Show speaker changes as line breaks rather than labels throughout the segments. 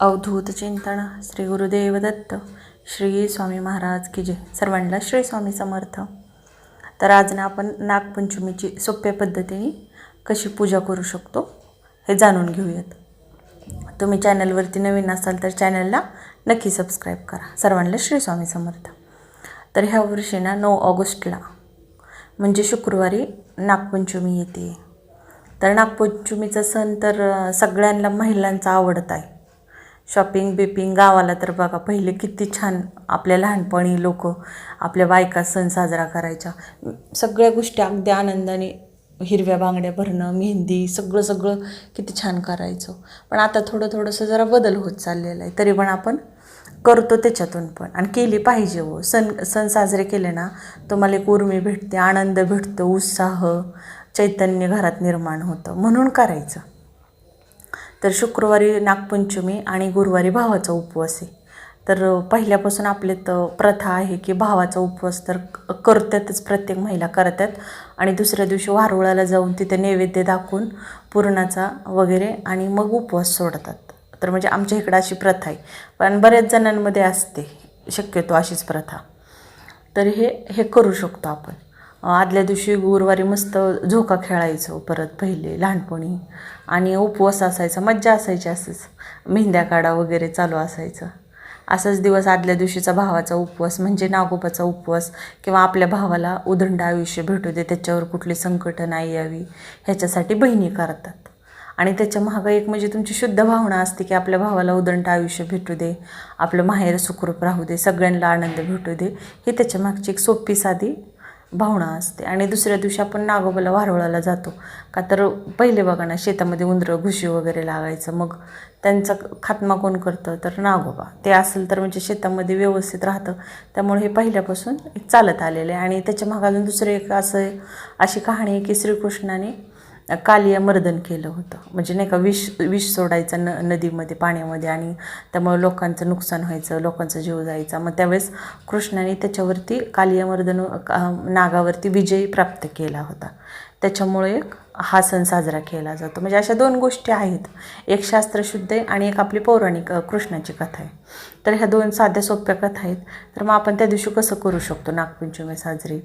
अवधूत चिंतन श्री गुरुदेव दत्त श्री स्वामी महाराज की जय. सर्वांना श्री स्वामी समर्थ. तर आज ना आपण नागपंचमीची सोप्या पद्धतीने कशी पूजा करू शकतो हे जाणून घेऊयात. तुम्ही चॅनलवरती नवीन असाल तर चॅनलला नक्की सबस्क्राईब करा. सर्वांना श्री स्वामी समर्थ. तर ह्या वर्षी ना नऊ ऑगस्टला म्हणजे शुक्रवारी नागपंचमी येते. तर नागपंचमीचा सण तर सगळ्यांना महिलांचा आवडत आहे. शॉपिंग बिपिंग गावाला तर बघा पहिले किती छान आपल्या लहानपणी लोक आपल्या बायका सण साजरा करायच्या. सगळ्या गोष्टी अगदी आनंदाने हिरव्या बांगड्या भरणं मेहंदी सगळं सगळं किती छान करायचं. पण आता थोडं थोडंसं जरा बदल होत चाललेला आहे तरी पण आपण करतो त्याच्यातून पण. आणि केली पाहिजे हो. सण सण साजरे केले ना तुम्हाला एक उर्मी भेटते आनंद भेटतो उत्साह चैतन्य घरात निर्माण होतं. म्हणून करायचं. तर शुक्रवारी नागपंचमी आणि गुरुवारी भावाचा उपवास आहे. तर पहिल्यापासून आपले तर प्रथा आहे की भावाचा उपवास तर करतातच प्रत्येक महिला करतात. आणि दुसऱ्या दिवशी वारुळाला जाऊन तिथे नैवेद्य दाखवून पुरणाचा वगैरे आणि मग उपवास सोडतात. तर म्हणजे आमच्या इकडं अशी प्रथा आहे. पण बऱ्याच जणांमध्ये असते. शक्यतो अशीच प्रथा. तर हे हे करू शकतो आपण. आदल्या दिवशी गुरुवारी मस्त झोका खेळायचो परत पहिले लहानपणी. आणि उपवास असायचा मज्जा असायची असंच. मेहंद्या काढा वगैरे चालू असायचं. असाच दिवस आदल्या दिवशीचा भावाचा उपवास म्हणजे नागोबाचा उपवास किंवा आपल्या भावाला उदंड आयुष्य भेटू दे त्याच्यावर कुठली संकट नाही यावी ह्याच्यासाठी बहिणी करतात. आणि त्याच्या मागं एक म्हणजे तुमची शुद्ध भावना असते की आपल्या भावाला उदंड आयुष्य भेटू दे आपलं माहेर सुखरूप राहू दे सगळ्यांना आनंद भेटू दे ही त्याच्या मागची एक सोपी साधी भावना असते. आणि दुसऱ्या दिवशी आपण नागोबाला वारुळाला जातो. का तर पहिले बघा ना शेतामध्ये उंदरं घुशी वगैरे लागायचं. मग त्यांचा खात्मा कोण करतं? तर नागोबा. ते असेल तर म्हणजे शेतामध्ये व्यवस्थित राहतं. त्यामुळे हे पहिल्यापासून चालत आलेलं आहे. आणि त्याच्या मागं अजून दुसरं एक असं अशी कहाणी आहे की श्रीकृष्णाने कालिया मर्दन केलं होतं. म्हणजे नाही का विष विष सोडायचं न नदीमध्ये पाण्यामध्ये आणि त्यामुळे लोकांचं नुकसान व्हायचं लोकांचा जीव जायचा. मग त्यावेळेस कृष्णाने त्याच्यावरती कालियमर्दन का- नागावरती विजय प्राप्त केला होता. त्याच्यामुळे एक हा सण साजरा केला जातो. म्हणजे अशा दोन गोष्टी आहेत. एक शास्त्रशुद्ध आहे आणि एक आपली पौराणिक कृष्णाची कथा आहे. तर ह्या दोन साध्या सोप्या कथा आहेत. तर मग आपण त्या दिवशी कसं करू शकतो नागपंचमी साजरी?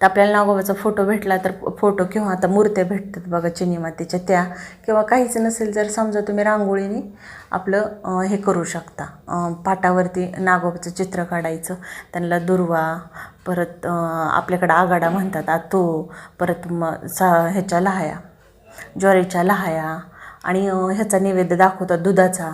तर आपल्याला नागोबाचा फोटो भेटला तर फोटो किंवा आता मूर्त्या भेटतात बघा चिनी मातीच्या त्या. किंवा काहीच नसेल जर समजा तुम्ही रांगोळीने आपलं हे करू शकता. पाटावरती नागोबाचं चित्र काढायचं. त्यांना दुर्वा परत आपल्याकडं आगाडा म्हणतात आतो परत मग सा ह्याच्या लहाया ज्वारीच्या लहाया आणि ह्याचा नैवेद्य दाखवतात दुधाचा.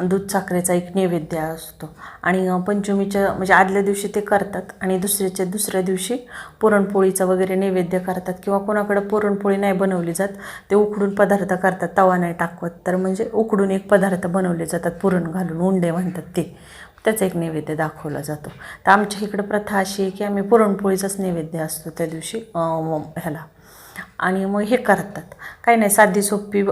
दूध साखरेचा एक नैवेद्य असतो. आणि पंचमीच्या म्हणजे आदल्या दिवशी ते करतात आणि दुसऱ्याच्या दुसऱ्या दिवशी पुरणपोळीचा वगैरे नैवेद्य करतात किंवा कोणाकडं पुरणपोळी नाही बनवली जात ते उकडून पदार्थ करतात. तवा नाही टाकवत तर म्हणजे उकडून एक पदार्थ बनवले जातात पुरण घालून उंडे म्हणतात ते. त्याचा एक नैवेद्य दाखवला जातो. तर आमच्या इकडं प्रथा अशी आहे की आम्ही पुरणपोळीचाच नैवेद्य असतो त्या दिवशी ह्याला. आणि मग हे करतात. काही नाही साधी सोपी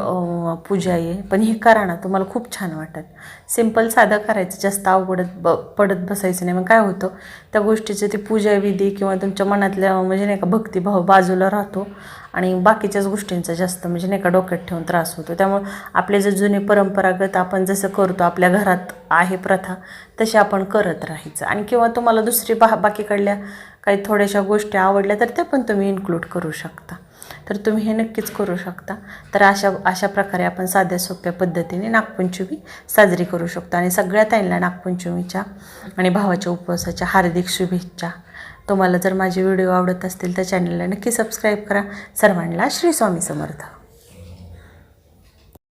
पूजा आहे पण हे करा ना तुम्हाला खूप छान वाटत. सिंपल साधं करायचं जास्त अवघडत ब पडत बसायचं नाही. मग काय होतं त्या गोष्टीचं ती पूजाविधी किंवा तुमच्या मनातल्या म्हणजे नाही का भक्तिभाव बाजूला राहतो. आणि बाकीच्याच गोष्टींचा जास्त म्हणजे नाही का डोक्यात ठेवून त्रास होतो. त्यामुळे आपले जे जुने परंपरागत आपण जसं करतो आपल्या घरात आहे प्रथा तशी आपण करत राहायचं. आणि किंवा तुम्हाला दुसरी बा बाकीकडल्या काही थोड्याशा गोष्टी आवडल्या तर त्या पण तुम्ही इन्क्लूड करू शकता. तर तुम्ही हे नक्कीच करू शकता. तर अशा अशा प्रकारे आपण साध्या सोप्या पद्धतीने नागपंचमी साजरी करू शकतो. आणि सगळ्या ताईंना नागपंचमीच्या आणि भावाच्या उपवासाच्या हार्दिक शुभेच्छा. तुम्हाला जर माझे व्हिडिओ आवडत असतील तर चॅनलला नक्की सबस्क्राईब करा. सर्वांना श्री स्वामी समर्थ.